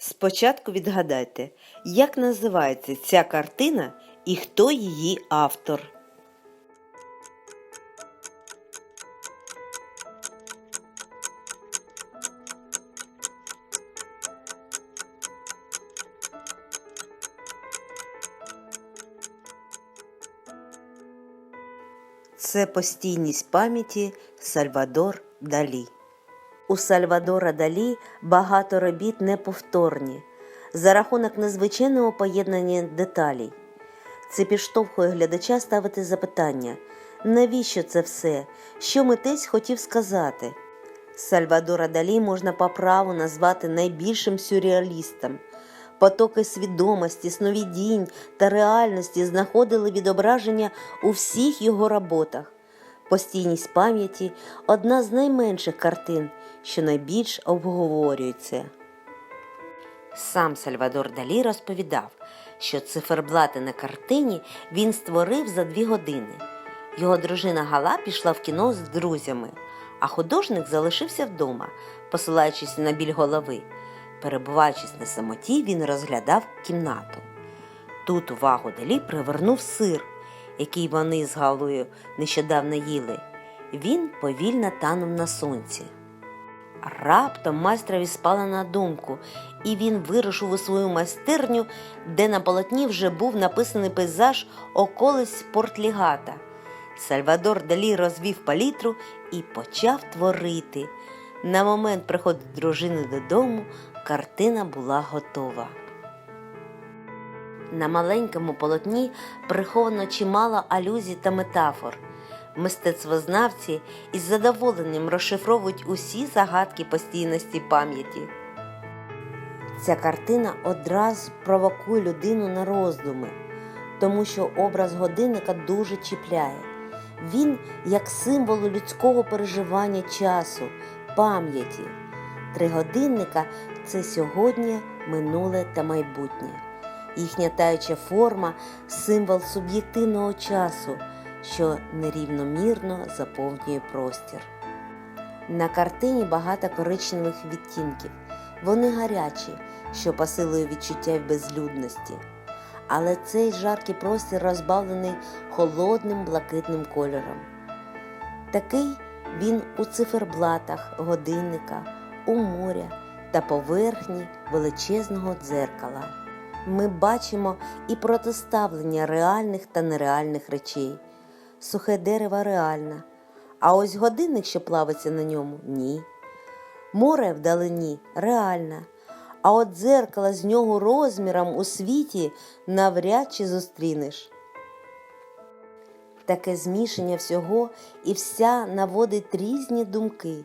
Спочатку відгадайте, як називається ця картина і хто її автор. Це постійність пам'яті Сальвадор Далі. У Сальвадора Далі багато робіт неповторні за рахунок незвичайного поєднання деталей. Це підштовхує глядача ставити запитання, навіщо це все, що митець хотів сказати. Сальвадора Далі можна по праву назвати найбільшим сюрреалістом. Потоки свідомості, сновидінь та реальності знаходили відображення у всіх його роботах. Постійність пам'яті одна з найменших картин, що найбільш обговорюється. Сам Сальвадор Далі розповідав, що циферблати на картині він створив за дві години. Його дружина Гала пішла в кіно з друзями, а художник залишився вдома, посилаючись на біль голови. Перебуваючись на самоті, він розглядав кімнату. Тут увагу Далі привернув сир, який вони з Галою нещодавно їли. Він повільно танув на сонці. Раптом майстрові спала на думку, і він вирушив у свою майстерню, де на полотні вже був написаний пейзаж околиць Портлігата. Сальвадор Далі розвів палітру і почав творити. На момент приходу дружини додому картина була готова. На маленькому полотні приховано чимало алюзій та метафор. Мистецтвознавці із задоволенням розшифровують усі загадки постійності пам'яті. Ця картина одразу провокує людину на роздуми, тому що образ годинника дуже чіпляє. Він як символ людського переживання часу, пам'яті. Три годинника це сьогодні, минуле та майбутнє. Їхня таюча форма символ суб'єктивного часу, що нерівномірно заповнює простір. На картині багато коричневих відтінків. Вони гарячі, що посилує відчуття безлюдності. Але цей жаркий простір розбавлений холодним блакитним кольором. Такий він у циферблатах годинника, у моря та поверхні величезного дзеркала. Ми бачимо і протиставлення реальних та нереальних речей. Сухе дерево реальне, а ось годинник, що плавиться на ньому, ні. Море вдалині реальне, а от дзеркало з нього розміром у світі навряд чи зустрінеш. Таке змішання всього і вся наводить різні думки.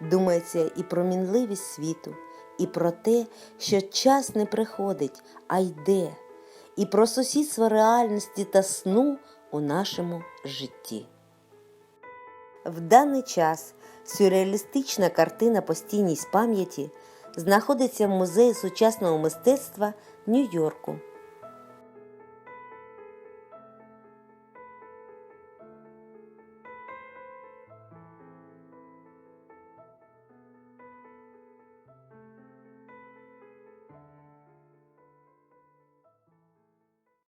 Думається і про мінливість світу, і про те, що час не приходить, а йде, і про сусідство реальності та сну у нашому житті. В даний час сюрреалістична картина Постійність пам'яті знаходиться в музеї сучасного мистецтва Нью-Йорку.